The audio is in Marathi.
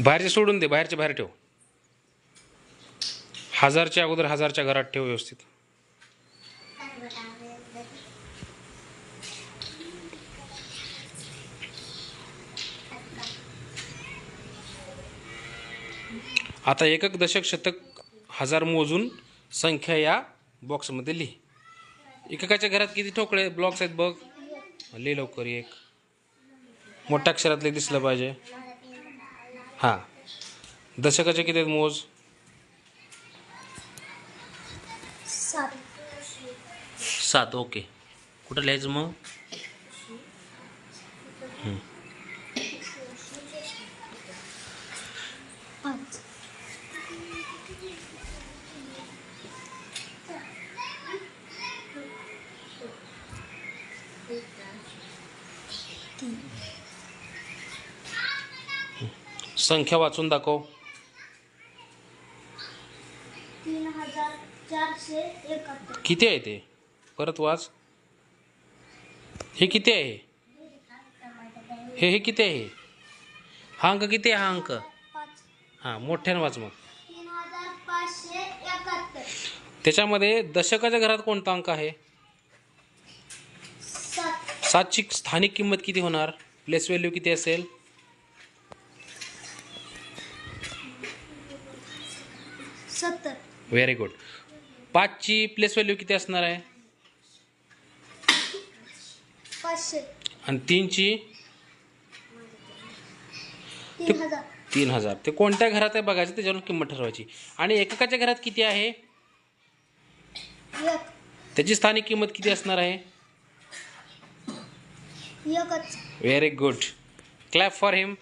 बाहेरचे सोडून दे बाहेरच्या बाहेर ठेव. हजारच्या अगोदर हजारच्या घरात ठेव व्यवस्थित. आता एकक दशक शतक हजार मोजून संख्या या बॉक्समध्ये लिही. एककाच्या घरात किती ठोकळे ब्लॉक्स आहेत बघ. लिहि लवकर एक. मोठ्या अक्षरातले दिसलं पाहिजे. हां. दशकाचे किती आहेत मोज? सात. सात ओके. कुठं लिहायचं मग? पाच you. संख्या वाचून दाखव. तीन हजार चारशे एकाहत्तर. किती आहे ते? परत वाच. हे किती आहे? हे हे किती आहे? हा अंक किती आहे? हा अंक. पाच. हां मोठ्यानं वाच मग. तीन हजार पाचशे एकाहत्तर. त्याच्यामध्ये दशकाच्या घरात कोणता अंक आहे? सात. सातची स्थानिक किंमत किती होणार? प्लेस व्हॅल्यू किती असेल? सत्तर. व्हेरी गुड पाचची प्लेस व्हॅल्यू किती असणार आहे? पाचशे. आणि तीनची? तीन हजार. तीन हजार. ते कोणत्या घरात आहे बघायचं त्याच्यावरून किंमत ठरवायची. आणि एककाच्या घरात किती आहे? एक. त्याची स्थानिक किंमत किती असणार आहे? एकच. Very good clap for him